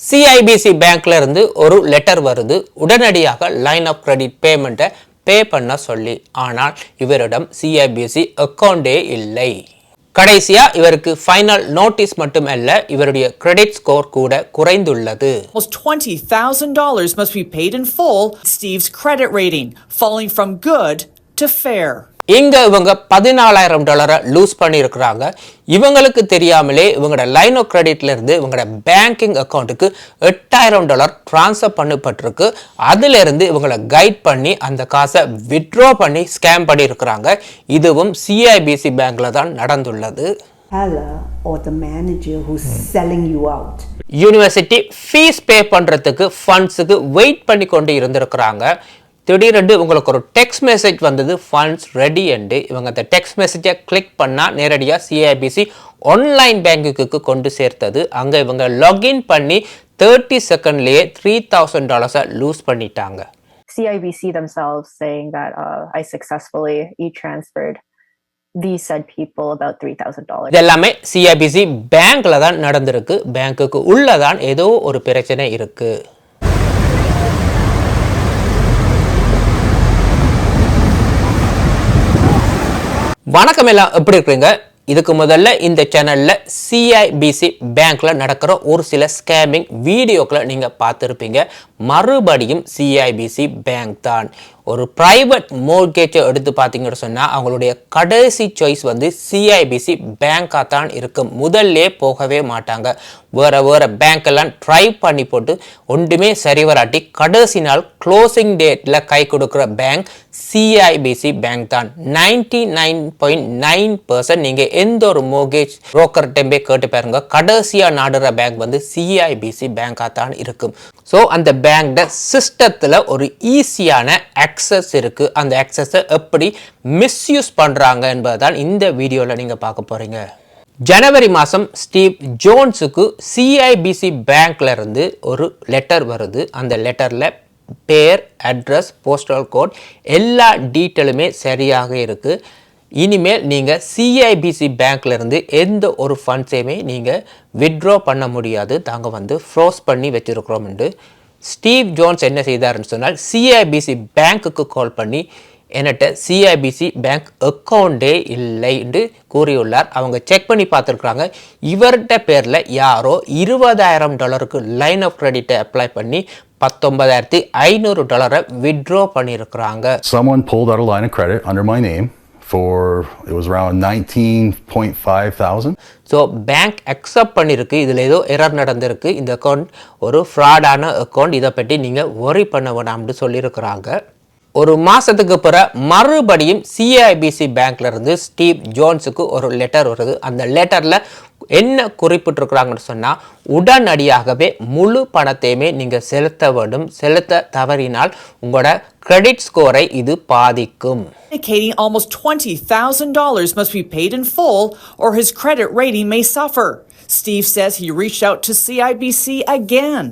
CIBC பேங்க்ல இருந்து ஒரு லெட்டர் வருது உடனடியாக லைன் ஆஃப் கிரெடிட் பேமெண்ட்டை பே பண்ண சொல்லி ஆனால் இவரிடம் சிஐபிசி அக்கௌண்டே இல்லை கடைசியா இவருக்கு ஃபைனல் நோட்டீஸ் மட்டுமல்ல இவருடைய கிரெடிட் ஸ்கோர் கூட குறைந்துள்ளது Almost $20,000 must be paid in full. Steve's credit rating falling from good to fair. இங்க இவங்க பதினாலாயிரம் டாலரை லூஸ் பண்ணியிருக்கிறாங்க. இவங்களுக்கு தெரியாமலே இவங்களோட லைன் ஆஃப் கிரெடிட்ல இருந்து இவங்களோட பேங்கிங் அக்கௌண்ட்டுக்கு எட்டாயிரம் டாலர் ட்ரான்ஸ்ஃபர் பண்ணப்பட்டிருக்கு. அதுல இருந்து இவங்களை கைட் பண்ணி அந்த காசை வித்ட்ரா பண்ணி ஸ்கேம் பண்ணியிருக்கிறாங்க. இதுவும் சிஐபிசி பேங்க்ல தான் நடந்துள்ளது. Or the manager who's selling you out. University fees pay பண்ணுறதுக்கு ஃபண்ட்ஸுக்கு வெயிட் பண்ணி கொண்டு இருந்திருக்கிறாங்க. திடீரென்று உங்களுக்கு ஒரு டெக்ஸ்ட் மெசேஜ் வந்தது ஃபண்ட்ஸ் ரெடி என்று இவங்க அந்த டெக்ஸ்ட் மெசேஜை கிளிக் பண்ணால் நேரடியாக சிஐபிசி ஆன்லைன் பேங்குக்கு கொண்டு சேர்த்தது. அங்கே இவங்க லாகின் பண்ணி தேர்ட்டி செகண்ட்லேயே த்ரீ தௌசண்ட் டாலர்ஸை லூஸ் பண்ணிட்டாங்க. CIBC themselves saying that uh, I successfully e-transferred these said people about $3,000. இது எல்லாமே சிஐபிசி பேங்க்ல தான் நடந்திருக்கு. பேங்க்குக்கு உள்ளதான் ஏதோ ஒரு பிரச்சனை இருக்கு. வணக்கம் எல்லாம் எப்படி இருக்கிறீங்க? இதுக்கு முதல்ல இந்த சேனலில் சிஐபிசி பேங்க்கில் நடக்கிற ஒரு சில ஸ்கேமிங் வீடியோக்களை நீங்கள் பார்த்துருப்பீங்க. மறுபடியும் சிஐபிசி பேங்க் தான். ஒரு ப்ரைவேட் மோர்கேஜை எடுத்து பார்த்தீங்கன்னு சொன்னால் அவங்களுடைய கடைசி சாய்ஸ் வந்து சிஐபிசி பேங்காக தான் இருக்கும் முதல்லே போகவே மாட்டாங்க. வேறு வேறு பேங்க்கெல்லாம் ட்ரை பண்ணி போட்டு ஒன்றுமே சரி வராட்டி கடைசி நாள் க்ளோசிங் டேட்டில் கை கொடுக்குற பேங்க் சிஐபிசி பேங்க் தான். Ninety nine point nine percent நீங்கள் எந்த ஒரு மோர்கேஜ் புரோக்கர்கிட்டே கேட்டு பாருங்க. கடைசியாக நாடுற பேங்க் வந்து சிஐபிசி பேங்காக தான் இருக்கும் ஸோ அந்த பேங்க்ட சிஸ்டத்தில் ஒரு ஈஸியான ஆக்சஸ் இருக்குது அந்த ஆக்சஸை எப்படி மிஸ்யூஸ் பண்ணுறாங்க என்பதை தான் இந்த வீடியோவில் நீங்கள் பார்க்க போகிறீங்க ஜனவரி மாதம் ஸ்டீவ் ஜோன்ஸுக்கு சிஐபிசி பேங்க்ல இருந்து ஒரு லெட்டர் வருது. அந்த லெட்டரில் பேர் அட்ரஸ் போஸ்டல் கோட் எல்லா டீட்டெயிலுமே சரியாக இருக்குது இனிமேல் நீங்கள் சிஐபிசி பேங்க்லேருந்து எந்த ஒரு ஃபண்ட்ஸையுமே நீங்கள் வித்ட்ரா பண்ண முடியாது. தாங்க வந்து ஃப்ரோஸ் பண்ணி வச்சிருக்கிறோம்ண்டு ஸ்டீவ் ஜோன்ஸ் என்ன செய்தாருன்னு சொன்னால் சிஐபிசி பேங்க்குக்கு கால் பண்ணி என்கிட்ட சிஐபிசி பேங்க் அக்கௌண்டே இல்லை என்று கூறியுள்ளார். அவங்க செக் பண்ணி பார்த்துருக்குறாங்க. இவர்கிட்ட பேரில் யாரோ இருபதாயிரம் டாலருக்கு லைன் ஆஃப் கிரெடிட்டை அப்ளை பண்ணி பத்தொன்பதாயிரத்தி ஐநூறு டாலரை வித்ட்ரா பண்ணியிருக்கிறாங்க. Someone pulled out a line of credit under my name. For it was around 19.5 thousand. So bank accept பண்ணியிருக்கு இதில் ஏதோ எரர் நடந்திருக்கு. இந்த அக்கௌண்ட் ஒரு ஃப்ராடான அக்கௌண்ட் இதை பற்றி நீங்கள் ஒரி பண்ண வேணாம்னு சொல்லியிருக்கிறாங்க. ஒரு மாதத்துக்கு பிற மறுபடியும் சிஐபிசி பேங்க்ல இருந்து ஸ்டீவ் ஜோன்ஸுக்கு ஒரு லெட்டர் வருது அந்த லெட்டரில் என்ன குறிப்பிட்டிருக்கிறாங்கன்னு சொன்னால் உடனடியாகவே முழு பணத்தையுமே நீங்கள் செலுத்த வேண்டும் செலுத்த தவறினால் உங்களோட கிரெடிட் ஸ்கோரை இது பாதிக்கும் Indicating almost $20,000 must be paid in full or his credit rating may suffer. Steve says he reached out to CIBC again.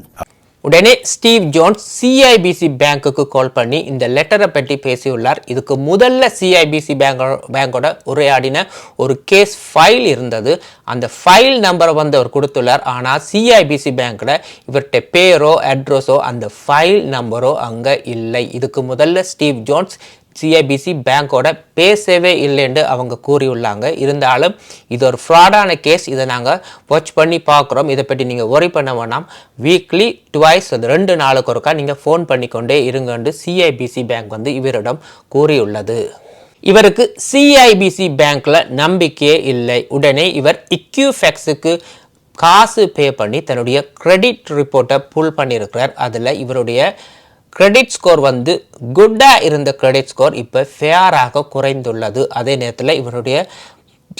உடனே ஸ்டீவ் ஜோன்ஸ் சிஐபிசி பேங்க்குக்கு கால் பண்ணி இந்த லெட்டரை பற்றி பேசியுள்ளார். இதுக்கு முதல்ல சிஐபிசி பேங்கோ பேங்கோட உரையாடின ஒரு கேஸ் ஃபைல் இருந்தது. அந்த ஃபைல் நம்பரை வந்து அவர் கொடுத்துள்ளார். ஆனால் சிஐபிசி பேங்க்கில் இவர்கிட்ட பேரோ அட்ரஸோ அந்த ஃபைல் நம்பரோ அங்கே இல்லை. இதுக்கு முதல்ல ஸ்டீவ் ஜோன்ஸ் சிஐபிசி பேங்க்கோட பேசவே இல்லைன்னு அவங்க கூறியுள்ளாங்க. இருந்தாலும் இது ஒரு ஃப்ராடான கேஸ் இதை நாங்கள் வாட்ச் பண்ணி பார்க்குறோம். இதை பற்றி நீங்கள் ஒரி பண்ண வேணாம். வீக்லி டுவைஸ் அது ரெண்டு நாளுக்கு ஒருக்கா நீங்கள் ஃபோன் பண்ணிக்கொண்டே இருங்கன்னு சிஐபிசி பேங்க் வந்து இவரிடம் கூறியுள்ளது. இவருக்கு சிஐபிசி பேங்க்கில் நம்பிக்கையே இல்லை. உடனே இவர் இக்யூஃபெக்ஸுக்கு காசு பே பண்ணி தன்னுடைய கிரெடிட் ரிப்போர்ட்டை புல் பண்ணியிருக்கிறார். அதில் இவருடைய கிரெடிட் ஸ்கோர் வந்து குட்டாக இருந்த கிரெடிட் ஸ்கோர் இப்போ ஃபேராக குறைந்துள்ளது அதே நேரத்தில் இவருடைய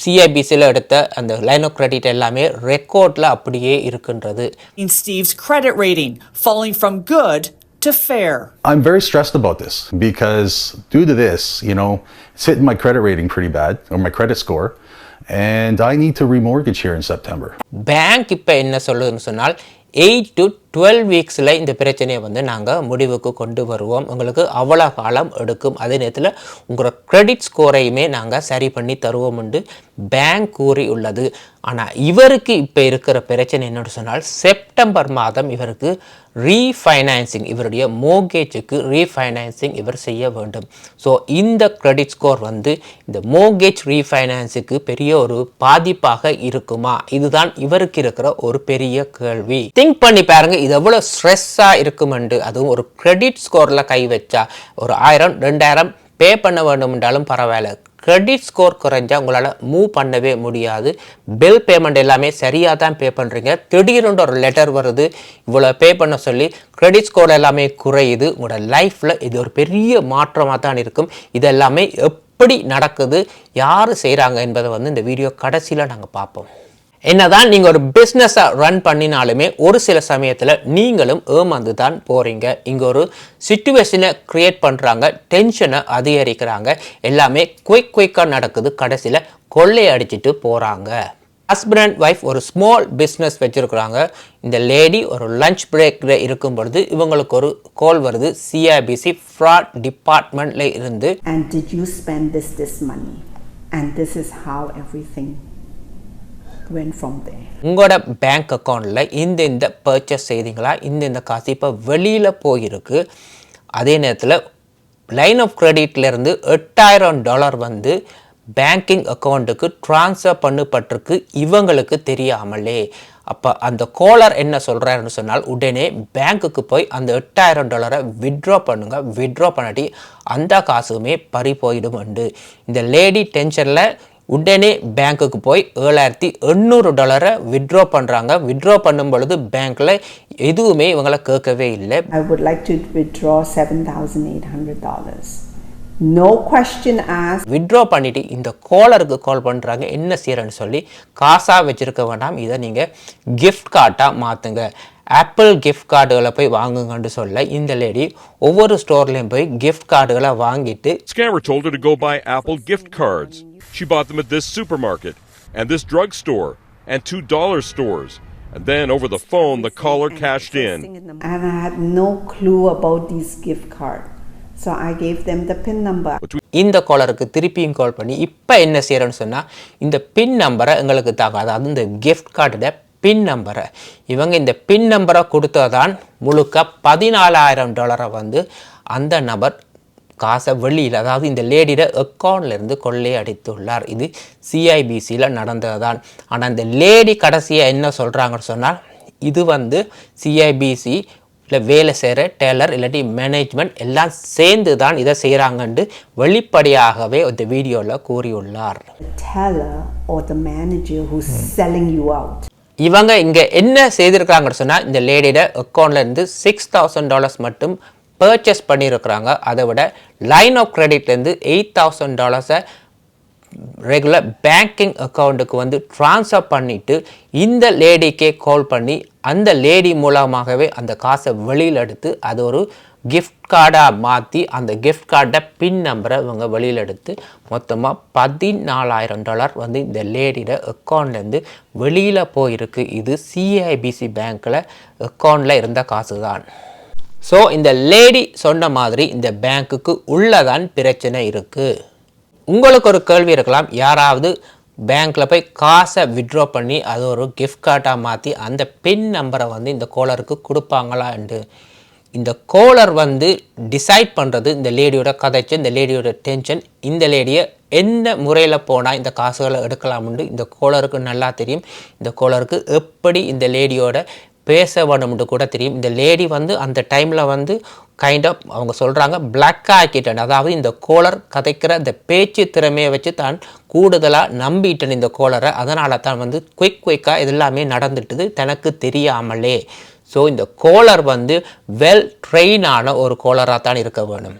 சிஐபிசியில் எடுத்த அந்த லைன் ஆஃப் கிரெடிட் எல்லாமே ரெக்கார்டில் அப்படியே இருக்கின்றது In Steve's credit rating falling from good to fair. I'm very stressed about this because due to this, you know, it's hitting my credit rating pretty bad or my credit score, and I need to remortgage here in September. Bank இப்போ என்ன சொல்லுதுன்னு சொன்னால் eight to twelve வீக்ஸில் இந்த பிரச்சனையை வந்து நாங்கள் முடிவுக்கு கொண்டு வருவோம். உங்களுக்கு அவ்வளோ காலம் எடுக்கும். அதே நேரத்தில் உங்களோட க்ரெடிட் ஸ்கோரையுமே நாங்கள் சரி பண்ணி தருவோம் என்று பேங்க் கூறி உள்ளது ஆனால் இவருக்கு இப்போ இருக்கிற பிரச்சனை என்னென்னு சொன்னால் செப்டம்பர் மாதம் இவருக்கு ரீஃபைனான்சிங் இவருடைய மோகேஜுக்கு ரீஃபைனான்சிங் இவர் செய்ய வேண்டும். ஸோ இந்த கிரெடிட் ஸ்கோர் வந்து இந்த மோகேஜ் ரீஃபைனான்ஸுக்கு பெரிய ஒரு பாதிப்பாக இருக்குமா? இதுதான் இவருக்கு இருக்கிற ஒரு பெரிய கேள்வி. திங்க் பண்ணி பாருங்க இது எவ்வளோ ஸ்ட்ரெஸ்ஸாக இருக்குமெண்டு அதுவும் ஒரு கிரெடிட் ஸ்கோரில் கை வச்சா ஒரு ஆயிரம் ரெண்டாயிரம் பே பண்ண வேண்டும்ன்றாலும் பரவாயில்ல. கிரெடிட் ஸ்கோர் குறைஞ்சா உங்களால் மூவ் பண்ணவே முடியாது. பில் பேமெண்ட் எல்லாமே சரியாக தான் பே பண்ணுறீங்க திடீர்னு ஒரு லெட்டர் வருது இவ்வளோ பே பண்ண சொல்லி கிரெடிட் ஸ்கோர் எல்லாமே குறையுது. உங்களோட லைஃப்பில் இது ஒரு பெரிய மாற்றமாக தான் இருக்கும். இது எல்லாமே எப்படி நடக்குது யார் செய்கிறாங்க என்பதை வந்து இந்த வீடியோ கடைசியில் நாங்கள் பார்ப்போம். என்னதான் நீங்கள் ஒரு பிஸ்னஸை ரன் பண்ணினாலுமே ஒரு சில சமயத்தில் நீங்களும் ஏமாந்து தான் போகிறீங்க இங்கே ஒரு சுச்சுவேஷனை க்ரியேட் பண்ணுறாங்க டென்ஷனை அதிகரிக்கிறாங்க. எல்லாமே குயிக் குயிக்காக நடக்குது. கடைசியில் கொள்ளை அடிச்சுட்டு போகிறாங்க ஹஸ்பண்ட் அண்ட் ஒய்ஃப் ஒரு ஸ்மால் பிஸ்னஸ் வச்சுருக்குறாங்க. இந்த லேடி ஒரு லஞ்ச் பிரேக்கில் இருக்கும் பொழுது இவங்களுக்கு ஒரு கால் வருது. சிஐபிசி ஃப்ராட் டிபார்ட்மெண்ட்டில் இருந்து. And you spend this this money and this is how everything went from there. உங்களோட பேங்க் அக்கௌண்ட்டில் இந்த இந்த பர்ச்சேஸ் செய்தீங்களா? இந்த இந்த காசு இப்போ வெளியில் போயிருக்கு. அதே நேரத்தில் லைன் ஆஃப் க்ரெடிட்லேருந்து எட்டாயிரம் டாலர் வந்து பேங்கிங் அக்கௌண்ட்டுக்கு ட்ரான்ஸ்ஃபர் பண்ணப்பட்டிருக்கு. இவங்களுக்கு தெரியாமலே. அப்போ அந்த கோலர் என்ன சொல்கிறாருன்னு சொன்னால் உடனே பேங்க்குக்கு போய் அந்த எட்டாயிரம் டாலரை வித்ட்ரா பண்ணுங்கள் விட்ரா பண்ணாட்டி அந்த காசுமே பறி போயிடும் உண்டு இந்த லேடி டென்ஷனில் உடனே பேங்க்குக்கு போய் ஏழாயிரத்தி எண்ணூறு டாலரை வித்ட்ரா பண்ணுறாங்க வித்ட்ரா பண்ணும் பொழுது பேங்க்கில் எதுவுமே இவங்களை கேட்கவே இல்லை. I would like to withdraw $7,800. No question asked. Withdraw பண்ணிட்டு இந்த காலருக்கு கால் பண்ணுறாங்க என்ன செய்யறேன்னு சொல்லி காசாக வச்சிருக்க வேண்டாம். இதை நீங்கள் gift கார்ட்டாக மாற்றுங்க ஆப்பிள் gift கார்டுகளை போய் வாங்குங்கன்னு சொல்ல இந்த லேடி ஒவ்வொரு ஸ்டோர்லேயும் போய் gift கார்டுகளை வாங்கிட்டு She bought them at this supermarket and this drugstore and two dollar stores. And then over the phone, the caller cashed in. And I had no clue about these gift cards. So I gave them the PIN number. இந்த காலருக்கு திருப்பியும் கால் பண்ணி இப்போ என்ன செய்கிறேன்னு சொன்னால் இந்த பின் நம்பரை எங்களுக்கு தாங்க அதாவது இந்த gift கார்டோட பின் நம்பரை இவங்க இந்த பின் நம்பரை கொடுத்ததான் முழுக்க பதினாலாயிரம் டாலரை வந்து அந்த நபர் காசை வெளியில் அதாவது இந்த லேடியோட அக்கௌண்ட்லேருந்து கொள்ளை அடித்துள்ளார். இது சிஐபிசியில் நடந்தது தான் ஆனால் இந்த லேடி கடைசியாக என்ன சொல்கிறாங்கன்னு சொன்னால் இது வந்து சிஐபிசி இல்லை வேலை செய்கிற டெய்லர் இல்லாட்டி மேனேஜ்மெண்ட் எல்லாம் சேர்ந்து தான் இதை செய்கிறாங்கன்ட்டு வெளிப்படையாகவே இந்த வீடியோவில் கூறியுள்ளார். The teller or the manager who's selling you out. இவங்க இங்கே என்ன செய்திருக்காங்கன்னு சொன்னால் இந்த லேடியோட அக்கௌண்ட்லேருந்து சிக்ஸ் தௌசண்ட் டாலர்ஸ் மட்டும் பர்ச்சேஸ் பண்ணியிருக்கிறாங்க அதை விட லைன் ஆஃப் கிரெடிட்லேருந்து எயிட் தௌசண்ட் டாலர்ஸை ரெகுலர் பேங்கிங் அக்கௌண்ட்டுக்கு வந்து ட்ரான்ஸ்ஃபர் பண்ணிவிட்டு இந்த லேடிக்கே கால் பண்ணி அந்த லேடி மூலமாகவே அந்த காசை வெளியில் எடுத்து அது ஒரு கிஃப்ட் கார்டாக மாற்றி அந்த கிஃப்ட் கார்டை பின் நம்பரை இவங்க வெளியில் எடுத்து மொத்தமாக பதினாலாயிரம் டாலர் வந்து இந்த லேடியோட அக்கௌண்ட்லேருந்து வெளியில் போயிருக்கு. இது சிஐபிசி பேங்க்கில் அக்கௌண்ட்டில் இருந்த காசு தான் ஸோ இந்த லேடி சொன்ன மாதிரி இந்த பேங்க்குக்கு உள்ளதான் பிரச்சனை இருக்குது உங்களுக்கு ஒரு கேள்வி இருக்கலாம். யாராவது பேங்க்கில் போய் காசை விட்ரா பண்ணி அது ஒரு கிஃப்ட் கார்டாக மாற்றி அந்த பின் நம்பரை வந்து இந்த கோலருக்கு கொடுப்பாங்களான்ட்டு இந்த கோலர் வந்து டிசைட் பண்ணுறது இந்த லேடியோட கதைச்சு இந்த லேடியோட டென்ஷன் இந்த லேடியை எந்த முறையில் போனால் இந்த காசுகளை எடுக்கலாம்னு இந்த கோலருக்கு நல்லா தெரியும். இந்த கோலருக்கு எப்படி இந்த லேடியோட பேச வேணும்னு கூட தெரியும். இந்த லேடி வந்து அந்த டைமில் வந்து கைண்ட் ஆஃப் அவங்க சொல்கிறாங்க பிளாக்காக ஆக்கிட்டேன். அதாவது இந்த கோலர் கதைக்கிற இந்த பேச்சு திறமையை வச்சு தான் கூடுதலாக நம்பிட்டேன் இந்த கோலரை அதனால தான் வந்து குயிக் குயிக்காக இது எல்லாமே நடந்துட்டுது தனக்கு தெரியாமலே. ஸோ இந்த கோலர் வந்து வெல் ட்ரெயினான ஒரு கோலராக தான் இருக்க வேணும்.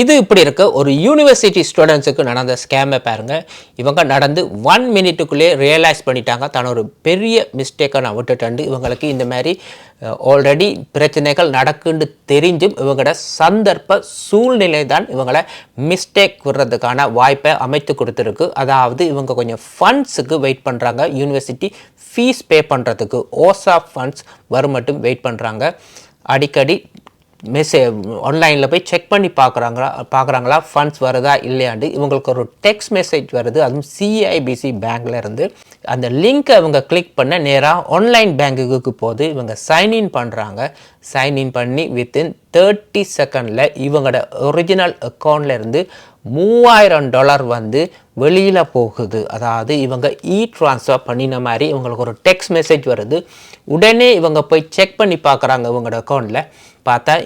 இது இப்படி இருக்க. ஒரு யூனிவர்சிட்டி ஸ்டூடெண்ட்ஸுக்கு நடந்த ஸ்கேமை பாருங்க. இவங்க நடந்து ஒன் மினிட்டுக்குள்ளே ரியலைஸ் பண்ணிட்டாங்க. தான் ஒரு பெரிய மிஸ்டேக்கை நான் விட்டுட்டேன். இவங்களுக்கு இந்த மாதிரி ஆல்ரெடி பிரச்சனைகள் நடக்குன்னு தெரிஞ்சும் இவங்களோட சந்தர்ப்ப சூழ்நிலை தான் இவங்களை மிஸ்டேக் விடுறதுக்கான வாய்ப்பை அமைத்து கொடுத்துருக்கு. அதாவது இவங்க கொஞ்சம் ஃபண்ட்ஸுக்கு வெயிட் பண்ணுறாங்க யூனிவர்சிட்டி ஃபீஸ் பே பண்ணுறதுக்கு ஓசா ஃபண்ட்ஸ் வரும் மட்டும் வெயிட் பண்ணுறாங்க அடிக்கடி மெசேஜ் ஆன்லைனில் போய் செக் பண்ணி பார்க்குறாங்களா பார்க்குறாங்களா ஃபண்ட்ஸ் வருதா இல்லையாண்டு இவங்களுக்கு ஒரு டெக்ஸ்ட் மெசேஜ் வருது. அதுவும் சிஐபிசி பேங்க்ல இருந்து. அந்த லிங்க்கை இவங்க கிளிக் பண்ண நேராக ஆன்லைன் பேங்குக்கு போது இவங்க சைன்இன் பண்ணுறாங்க சைன்இன் பண்ணி வித்தின் தேர்ட்டி செகண்டில் இவங்களோட ஒரிஜினல் அக்கௌண்ட்லேருந்து மூவாயிரம் டாலர் வந்து வெளியில் போகுது. அதாவது இவங்க இ ட்ரான்ஸ்ஃபர் பண்ணின மாதிரி இவங்களுக்கு ஒரு டெக்ஸ்ட் மெசேஜ் வருது. உடனே இவங்க போய் செக் பண்ணி பார்க்குறாங்க இவங்களோட அக்கௌண்ட்டில் பார்த்தா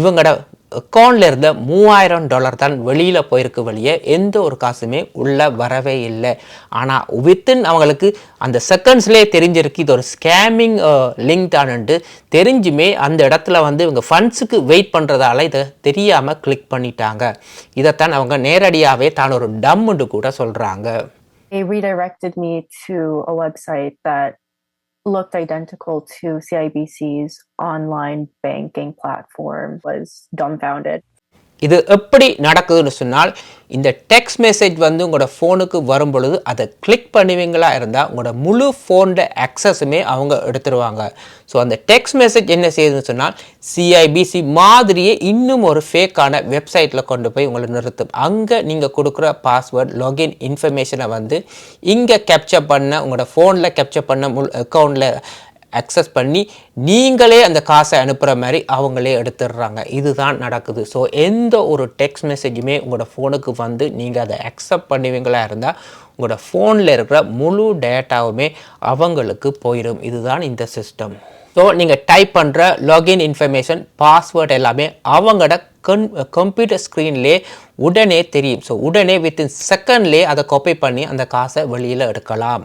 இவங்களோட அக்கௌண்ட்ல இருந்த மூவாயிரம் டாலர் தான் வெளியில் போயிருக்கு வழியே எந்த ஒரு காசுமே உள்ளே வரவே இல்லை. ஆனால் வித்தின் அவங்களுக்கு அந்த செகண்ட்ஸ்லேயே தெரிஞ்சிருக்கு இது ஒரு ஸ்கேமிங் லிங்க் தானுன்ட்டு தெரிஞ்சுமே அந்த இடத்துல வந்து இவங்க ஃபண்ட்ஸுக்கு வெயிட் பண்ணுறதால இதை தெரியாமல் கிளிக் பண்ணிட்டாங்க. இதைத்தான் அவங்க நேரடியாகவே தான் ஒரு டம்முன்னு கூட சொல்கிறாங்க They redirected me to a website that looked identical to CIBC's online banking platform. Was dumbfounded. இது எப்படி நடக்குதுன்னு சொன்னால் இந்த டெக்ஸ்ட் மெசேஜ் வந்து உங்களோட ஃபோனுக்கு வரும் பொழுது அதை கிளிக் பண்ணுவீங்களா இருந்தால் உங்களோட முழு ஃபோனில் அக்சஸுமே அவங்க எடுத்துருவாங்க. ஸோ அந்த டெக்ஸ்ட் மெசேஜ் என்ன செய்யுதுன்னு சொன்னால் சிஐபிசி மாதிரியே இன்னும் ஒரு ஃபேக்கான வெப்சைட்டில் கொண்டு போய் உங்களை நிறுத்தும். அங்கே நீங்கள் கொடுக்குற பாஸ்வேர்ட் லாகின் இன்ஃபர்மேஷனை வந்து இங்கே கேப்சர் பண்ண உங்களோட ஃபோனில் கேப்சர் பண்ண முழு அக்கௌண்ட்டில் அக்சஸ் பண்ணி நீங்களே அந்த காசை அனுப்புகிற மாதிரி அவங்களே எடுத்துடுறாங்க. இதுதான் நடக்குது. ஸோ எந்த ஒரு டெக்ஸ்ட் மெசேஜுமே உங்களோட ஃபோனுக்கு வந்து நீங்கள் அதை அக்செப்ட் பண்ணுவீங்களா இருந்தால் உங்களோட ஃபோனில் இருக்கிற முழு டேட்டாவுமே அவங்களுக்கு போயிடும் இதுதான் இந்த சிஸ்டம் ஸோ நீங்கள் டைப் பண்ணுற லாகின் இன்ஃபர்மேஷன் பாஸ்வேர்ட் எல்லாமே அவங்களோட கன் கம்ப்யூட்டர் ஸ்க்ரீன்லேயே உடனே தெரியும். ஸோ உடனே வித்தின் செகண்ட்லேயே அதை காப்பி பண்ணி அந்த காசை வெளியில் எடுக்கலாம்.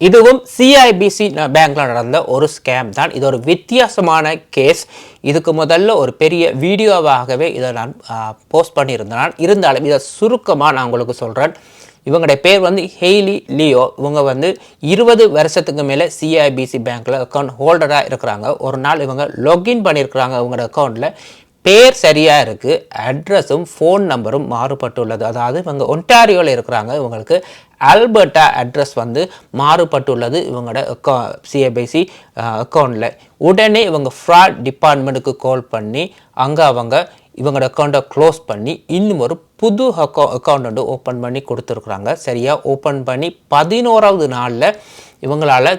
இதுவும் சிஐபிசி பேங்க்ல நடந்த ஒரு ஸ்கேம் தான். இது ஒரு வித்தியாசமான கேஸ் இதுக்கு முதல்ல ஒரு பெரிய வீடியோவாகவே இதை நான் போஸ்ட் பண்ணியிருந்தேன். இருந்தாலும் இதை சுருக்கமாக நான் உங்களுக்கு சொல்கிறேன் இவங்களுடைய பேர் வந்து ஹெய்லி லியோ இவங்க வந்து இருபது வருஷத்துக்கு மேலே சிஐபிசி பேங்க்கில் அக்கௌண்ட் ஹோல்டராக இருக்கிறாங்க. ஒரு நாள் இவங்க லாகின் பண்ணியிருக்கிறாங்க இவங்களோட அக்கௌண்ட்டில் பேர் சரியாக இருக்குது அட்ரஸும் ஃபோன் நம்பரும் மாறுபட்டுள்ளது. அதாவது இவங்க ஒன்டாரியோவில் இருக்கிறாங்க இவங்களுக்கு ஆல்பர்ட்டா அட்ரஸ் வந்து மாறுபட்டுள்ளது இவங்களோட அக்கௌ சிஏபிசி அக்கௌண்ட்டில் உடனே இவங்க ஃப்ராட் டிபார்ட்மெண்ட்டுக்கு கால் பண்ணி அங்கே அவங்க இவங்களோட அக்கௌண்ட்டை க்ளோஸ் பண்ணி இன்னும் ஒரு புது அக்கௌ அக்கௌண்ட் வந்து ஓப்பன் பண்ணி கொடுத்துருக்குறாங்க. சரியாக ஓப்பன் பண்ணி பதினோராவது நாளில் இவங்களால்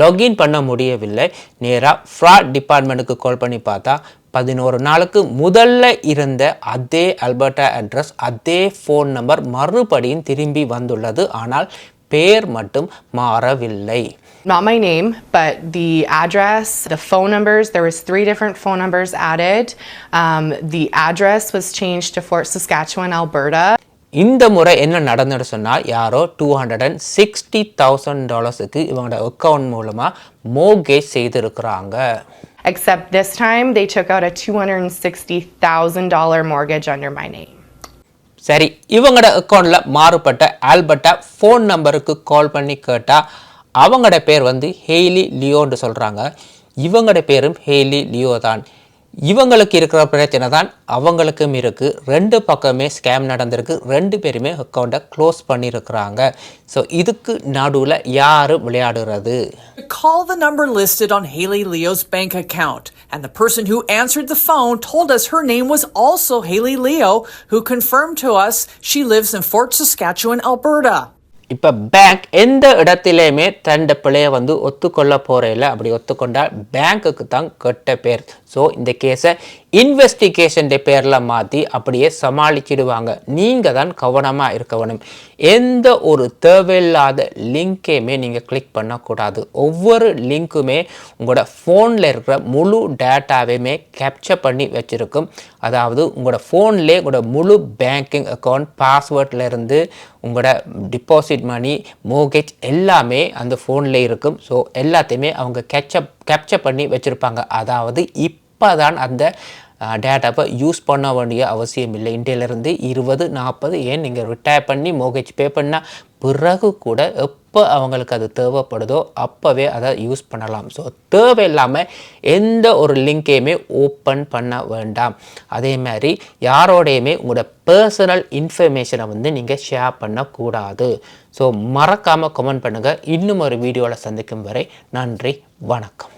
லாகின் பண்ண முடியவில்லை. நேராக ஃப்ராட் டிபார்ட்மெண்ட்டுக்கு கால் பண்ணி பார்த்தா பதினோரு நாளுக்கு முதல்ல இருந்த அதே அல்பர்ட்டா அட்ரஸ் அதே ஃபோன் நம்பர் மறுபடியும் திரும்பி வந்துள்ளது. ஆனால் பேர் மட்டும் மாறவில்லை. Not my name but the address the phone numbers there was three different phone numbers added. Um, the address was changed to fort saskatchewan alberta. இந்த முறை என்ன நடந்துன்னு சொன்னால் யாரோ two hundred and sixty thousand டாலர்ஸுக்கு இவங்களோட அக்கௌண்ட் மூலமாக mortgage செய்திருக்கிறாங்க. Except this time they took out a $260000 mortgage under my name. சரி இவங்களோட அக்கௌண்ட்டில் மாறுபட்ட ஆல்பர்ட்டா ஃபோன் நம்பருக்கு கால் பண்ணி கேட்டால் அவங்களோட பேர் வந்து ஹெய்லி லியோன்னு சொல்கிறாங்க இவங்களோட பேரும் ஹெய்லி லியோ தான். இவங்களுக்கு இருக்கிற பிரச்சனை தான் அவங்களுக்கும் இருக்குது ரெண்டு பக்கமே ஸ்கேம் நடந்திருக்கு ரெண்டு பேருமே அக்கௌண்ட்டை க்ளோஸ் பண்ணியிருக்கிறாங்க ஸோ இதுக்கு நடுவில் யார் விளையாடுறது Call the number listed on Haley Leo's bank account, and the person who answered the phone told us her name was also Haley Leo, who confirmed to us she lives in Fort Saskatchewan, Alberta. இப்போ bank எந்த இடத்திலையுமே தண்ட பிழையை வந்து ஒத்துக்கொள்ள போகிறதில்ல அப்படி ஒத்துக்கொண்டால் பேங்க்குக்கு தான் கெட்ட பேர். ஸோ இந்த கேஸை இன்வெஸ்டிகேஷன் பேரில் மாற்றி அப்படியே சமாளிச்சிடுவாங்க. நீங்கள் தான் கவனமாக இருக்க வேணும். எந்த ஒரு தேவையில்லாத லிங்கையுமே நீங்கள் கிளிக் பண்ணக்கூடாது. ஒவ்வொரு லிங்க்குமே உங்களோட ஃபோனில் இருக்கிற முழு டேட்டாவையுமே கேப்சர் பண்ணி வச்சுருக்கும். அதாவது உங்களோட ஃபோன்லேயே உங்களோட முழு பேங்கிங் அக்கௌண்ட் பாஸ்வேர்ட்லேருந்து உங்களோட டிபாசிட் மணி மோகேஜ் எல்லாமே அந்த ஃபோனில் இருக்கும். ஸோ எல்லாத்தையுமே அவங்க கேட்சப் கேப்சர் பண்ணி வச்சுருப்பாங்க. அதாவது இப்போ தான் அந்த டேட்டாவை யூஸ் பண்ண வேண்டிய அவசியம் இல்லை. இன்றையிலேருந்து இருபது நாற்பது ஏன் நீங்கள் ரிட்டையர் பண்ணி மோகேஜ் பே பண்ணால் பிறகு கூட எப்போ அவங்களுக்கு அது தேவைப்படுதோ அப்போவே அதை யூஸ் பண்ணலாம். ஸோ தேவையில்லாமல் எந்த ஒரு லிங்கையுமே ஓப்பன் பண்ண வேண்டாம். அதே மாதிரி யாரோடையுமே உங்களோட பர்சனல் இன்ஃபர்மேஷனை வந்து நீங்கள் ஷேர் பண்ணக்கூடாது. ஸோ மறக்காமல் கமெண்ட் பண்ணுங்கள் இன்னும் ஒரு வீடியோவில் சந்திக்கும் வரை நன்றி வணக்கம்.